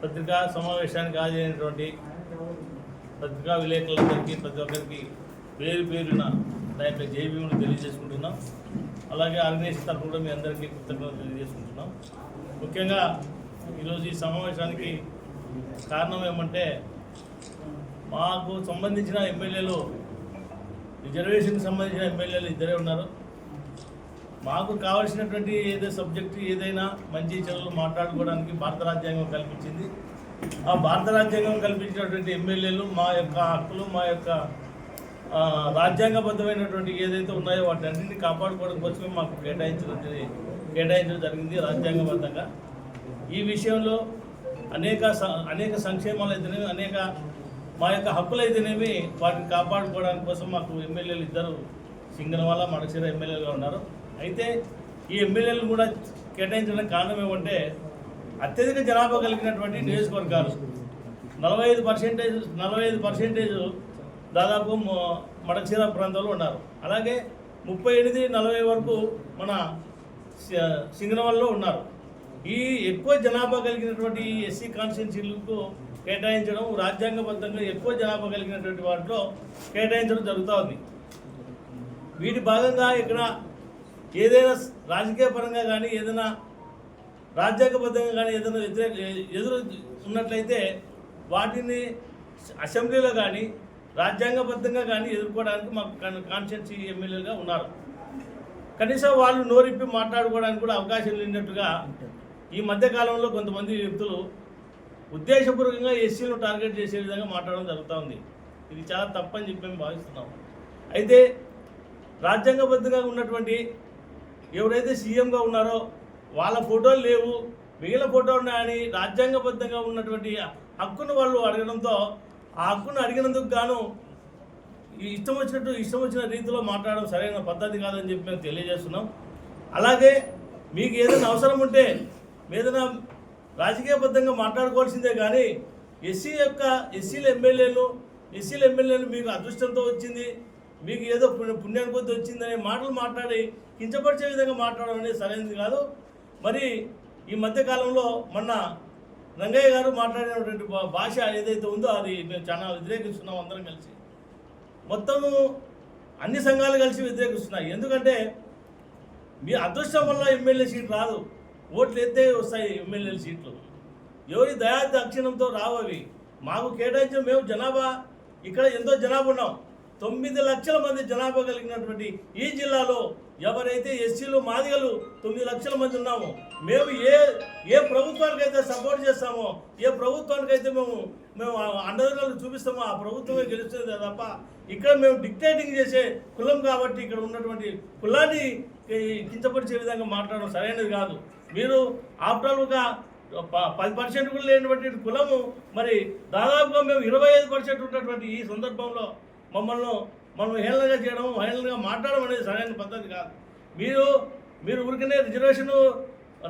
పత్రికా సమావేశానికి హాజరైనటువంటి పత్రికా విలేకరులందరికీ ప్రతి ఒక్కరికి పేరు పేరున దాంట్లో జైబీములు తెలియజేసుకుంటున్నాం. అలాగే ఆర్గనైజేషన్ తరఫు కూడా మీ అందరికీ కృతజ్ఞతలు తెలియజేసుకుంటున్నాం. ముఖ్యంగా ఈరోజు ఈ సమావేశానికి కారణం ఏమంటే మాకు సంబంధించిన ఎమ్మెల్యేలు రిజర్వేషన్కి సంబంధించిన ఎమ్మెల్యేలు ఇద్దరే ఉన్నారు. మాకు కావలసినటువంటి ఏదో సబ్జెక్టు ఏదైనా మంచి చెడులు మాట్లాడుకోవడానికి భారత రాజ్యాంగం కల్పించింది. ఆ భారత రాజ్యాంగం కల్పించినటువంటి ఎమ్మెల్యేలు మా యొక్క హక్కులు మా యొక్క రాజ్యాంగబద్ధమైనటువంటి ఏదైతే ఉన్నాయో వాటి అన్నింటినీ కాపాడుకోవడం కోసమే మాకు కేటాయించడం కేటాయించడం జరిగింది రాజ్యాంగబద్ధంగా. ఈ విషయంలో అనేక స- అనేక సంక్షేమాలు అయితేనేవి అనేక మా యొక్క హక్కులు అయితేనేవి వాటిని కాపాడుకోవడానికి కోసం మాకు ఎమ్మెల్యేలు ఇద్దరు సింగనవాల మడసిర ఎమ్మెల్యేలుగా ఉన్నారు. అయితే ఈ ఎమ్మెల్యేలు కూడా కేటాయించడానికి కారణం ఏమంటే అత్యధిక జనాభా కలిగినటువంటి నియోజకవర్గాలు. నలభై ఐదు పర్సెంటేజ్ నలభై ఐదు పర్సెంటేజ్ దాదాపు మడచీర ప్రాంతంలో ఉన్నారు. అలాగే ముప్పై ఎనిమిది నలభై వరకు మన స- సింగనవల్లో ఉన్నారు. ఈ ఎక్కువ జనాభా కలిగినటువంటి ఎస్సీ కాన్స్టిట్యున్సీలకు కేటాయించడం రాజ్యాంగబద్ధంగా ఎక్కువ జనాభా కలిగినటువంటి వాటిలో కేటాయించడం జరుగుతూ ఉంది. వీటి భాగంగా ఇక్కడ ఏదైనా రాజకీయ పరంగా కానీ ఏదైనా రాజ్యాంగబద్ధంగా కానీ ఏదైనా వ్యతిరేక ఎదురు ఉన్నట్లయితే వాటిని అసెంబ్లీలో కానీ రాజ్యాంగబద్ధంగా కానీ ఎదుర్కోవడానికి మాకు కాన్స్టిట్యున్సీ ఎమ్మెల్యేలుగా ఉన్నారు. కనీసం వాళ్ళు నోరిప్పి మాట్లాడుకోవడానికి కూడా అవకాశం లేనట్టుగా ఈ మధ్యకాలంలో కొంతమంది వ్యక్తులు ఉద్దేశపూర్వకంగా ఎస్సీలను టార్గెట్ చేసే విధంగా మాట్లాడడం జరుగుతూ ఉంది. ఇది చాలా తప్పని చెప్పి మేము భావిస్తున్నాం. అయితే రాజ్యాంగబద్ధంగా ఉన్నటువంటి ఎవరైతే సీఎంగా ఉన్నారో వాళ్ళ ఫోటోలు లేవు. మిగిలిన ఫోటోలు ఉన్నాయని రాజ్యాంగబద్ధంగా ఉన్నటువంటి హక్కును వాళ్ళు అడగడంతో ఆ హక్కును అడిగినందుకు గాను ఈ ఇష్టం వచ్చినట్టు ఇష్టం వచ్చిన రీతిలో మాట్లాడడం సరైన పద్ధతి కాదని చెప్పి మేము తెలియజేస్తున్నాం. అలాగే మీకు ఏదైనా అవసరం ఉంటే ఏదైనా రాజకీయబద్ధంగా మాట్లాడుకోవాల్సిందే కానీ ఎస్సీ యొక్క ఎస్సీల ఎమ్మెల్యేలు ఎస్సీల ఎమ్మెల్యేలు మీకు అదృష్టంతో వచ్చింది. మీకు ఏదో పుణ్య- పుణ్యానుభూతి వచ్చిందనే మాటలు మాట్లాడి కించపరిచే విధంగా మాట్లాడడం అనేది సరైనది కాదు. మరి ఈ మధ్యకాలంలో మొన్న రంగయ్య గారు మాట్లాడినటువంటి భాష ఏదైతే ఉందో అది మేము చాలా వ్యతిరేకిస్తున్నాం అందరం కలిసి. మొత్తము అన్ని సంఘాలు కలిసి వ్యతిరేకిస్తున్నాయి. ఎందుకంటే మీ అదృష్టం వల్ల ఎమ్మెల్యే సీట్ రాదు. ఓట్లు ఎత్తే వస్తాయి ఎమ్మెల్యే సీట్లు. ఎవరి దయా దక్షిణంతో రావు అవి. మాకు కేటాయించిన మేము జనాభా ఇక్కడ ఎంతో జనాభా ఉన్నాం. తొమ్మిది లక్షల మంది జనాభా కలిగినటువంటి ఈ జిల్లాలో ఎవరైతే ఎస్సీలు మాదిగలు తొమ్మిది లక్షల మంది ఉన్నామో మేము ఏ ఏ ప్రభుత్వానికైతే సపోర్ట్ చేస్తామో ఏ ప్రభుత్వానికైతే మేము మేము అండదండలు చూపిస్తామో ఆ ప్రభుత్వమే గెలుస్తుంది తప్ప ఇక్కడ మేము డిక్టేటింగ్ చేసే కులం కాబట్టి ఇక్కడ ఉన్నటువంటి కులాన్ని కించపరిచే విధంగా మాట్లాడడం సరైనది కాదు. మీరు ఆఫ్టర్ ప- పది పర్సెంట్ కూడా లేనటువంటి కులము మరి దాదాపుగా మేము ఇరవై ఐదు పర్సెంట్ ఉన్నటువంటి ఈ సందర్భంలో మమ్మల్ని మనం హేళనగా చేయడం హేళనగా మాట్లాడడం అనేది సరైన పద్ధతి కాదు. మీరు మీరు ఊరికనే రిజర్వేషన్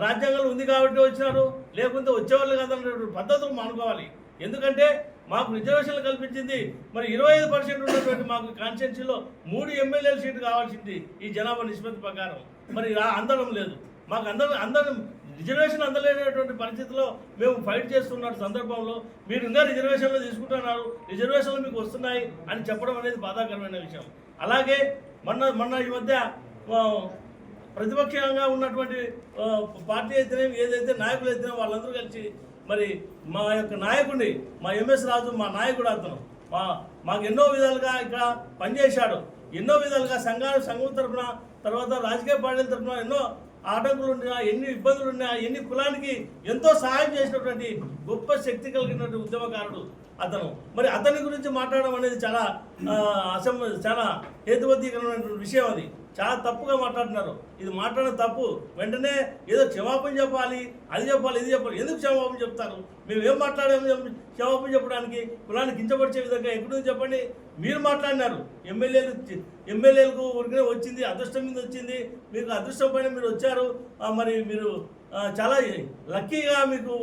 రాజ్యాంగంలో ఉంది కాబట్టి వచ్చినారు లేకుంటే వచ్చేవాళ్ళు కాదన్నటువంటి పద్ధతులు మానుకోవాలి. ఎందుకంటే మాకు రిజర్వేషన్లు కల్పించింది మరి ఇరవై ఐదు పర్సెంట్ ఉన్నటువంటి మాకు కాన్స్టిట్యున్సీలో మూడు ఎమ్మెల్యేల సీటు కావాల్సింది ఈ జనాభా నిష్పత్తి ప్రకారం. మరి అందడం లేదు. మాకు అందరం అందరం రిజర్వేషన్ అందలేనటువంటి పరిస్థితిలో మేము ఫైట్ చేస్తున్న సందర్భంలో మీరు ఇంకా రిజర్వేషన్లు తీసుకుంటున్నారు రిజర్వేషన్లు మీకు వస్తున్నాయి అని చెప్పడం అనేది బాధాకరమైన విషయం. అలాగే మొన్న మొన్న ఈ మధ్య ప్రతిపక్షంగా ఉన్నటువంటి పార్టీ అయితేనేమి ఏదైతే నాయకులు అయితేనే వాళ్ళందరూ కలిసి మరి మా యొక్క నాయకుడిని మా ఎంఎస్ రాజు మా నాయకుడు అతను మా మాకు ఎన్నో విధాలుగా ఇక్కడ పనిచేశాడు. ఎన్నో విధాలుగా సంఘాలు సంఘం తరఫున తర్వాత రాజకీయ పార్టీల తరఫున ఎన్నో ఆటంకులు ఉన్నా ఎన్ని ఇబ్బందులు ఉన్నా ఎన్ని కులానికి ఎంతో సహాయం చేసినటువంటి గొప్ప శక్తి కలిగినటువంటి ఉద్యమకారుడు అతను. మరి అతని గురించి మాట్లాడడం అనేది చాలా అసమ చాలా హేతుబద్ధీకరమైనటువంటి విషయం అది. చాలా తప్పుగా మాట్లాడుతున్నారు. ఇది మాట్లాడడం తప్పు. వెంటనే ఏదో క్షమాపణ చెప్పాలి అది చెప్పాలి ఇది చెప్పాలి. ఎందుకు క్షమాపణ చెప్తారు? మేము ఏం మాట్లాడాము క్షమాపణ చెప్పడానికి కులాన్ని కించపరిచే విధంగా ఎప్పుడు చెప్పండి. మీరు మాట్లాడినారు. ఎమ్మెల్యేలు ఎమ్మెల్యేలకు ఊరికనే వచ్చింది అదృష్టం మీద వచ్చింది. మీకు అదృష్టం పైన మీరు వచ్చారు. మరి మీరు చాలా లక్కీగా మీకు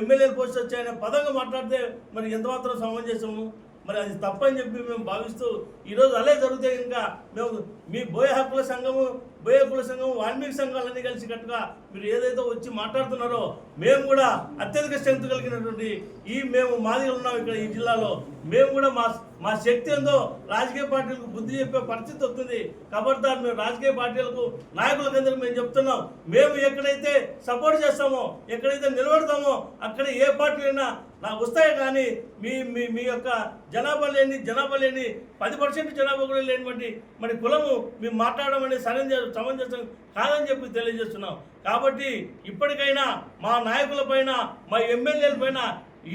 ఎమ్మెల్యేలు పోస్ట్ వచ్చాయనే పదంగా మాట్లాడితే మరి ఎంతమాత్రం సమంజసము? మరి అది తప్పని చెప్పి మేము భావిస్తూ ఈరోజు అలే జరిగితే ఇంకా మేము మీ బోయ హక్కుల సంఘము బోయ హక్కుల సంఘం వాల్మీకి సంఘాలన్నీ కలిసి కట్టుగా మీరు ఏదైతే వచ్చి మాట్లాడుతున్నారో మేము కూడా అత్యధిక స్ట్రెంత్ కలిగినటువంటి ఈ మేము మాదిగా ఉన్నాం ఇక్కడ ఈ జిల్లాలో. మేము కూడా మా మా శక్తి ఏందో రాజకీయ పార్టీలకు బుద్ధి చెప్పే పరిస్థితి వస్తుంది. కాబట్టి మేము రాజకీయ పార్టీలకు నాయకులకందరికి మేము చెప్తున్నాం. మేము ఎక్కడైతే సపోర్ట్ చేస్తామో ఎక్కడైతే నిలబడతామో అక్కడ ఏ పార్టీ అయినా నాకు వస్తాయి కానీ మీ మీ మీ యొక్క జనాభా లేని జనాభా లేని పది పర్సెంట్ జనాభా కూడా లేనివంటి మరి కులము మేము మాట్లాడడం అనేది సరైన సమంజసం కాదని చెప్పి తెలియజేస్తున్నాం. కాబట్టి ఇప్పటికైనా మా నాయకుల పైన మా ఎమ్మెల్యేల పైన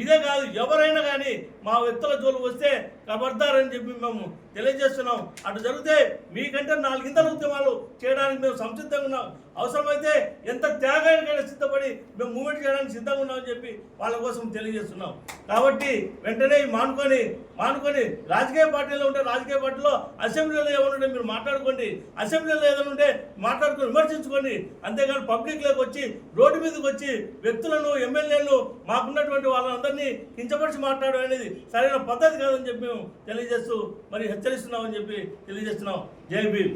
ఇదే కాదు ఎవరైనా కానీ మా వ్యక్తుల జోలు వస్తే ఖబర్దారని చెప్పి మేము తెలియజేస్తున్నాం. అటు జరిగితే మీకంటే నాలుగింతల ఉద్యమాలు చేయడానికి మేము సంసిద్ధంగా ఉన్నాం. అవసరమైతే ఎంత త్యాగానికైనా సిద్ధపడి మేము మూమెంట్ చేయడానికి సిద్ధంగా ఉన్నామని చెప్పి వాళ్ళ కోసం తెలియజేస్తున్నాం. కాబట్టి వెంటనే మానుకొని మానుకొని రాజకీయ పార్టీలో ఉంటే రాజకీయ పార్టీలో అసెంబ్లీలో ఏమన్నా మీరు మాట్లాడుకోండి. అసెంబ్లీలో ఏదైనా ఉంటే మాట్లాడుకొని విమర్శించుకోండి. అంతేగాని పబ్లిక్లోకి వచ్చి రోడ్డు మీదకి వచ్చి వ్యక్తులను ఎమ్మెల్యేలను మాకున్నటువంటి వాళ్ళందరినీ కించపరిచి మాట్లాడడం అనేది సరైన పద్ధతి కాదని చెప్పి మేము తెలియజేస్తూ మరి హెచ్చరిస్తున్నామని చెప్పి తెలియజేస్తున్నాం. జై భీమ్.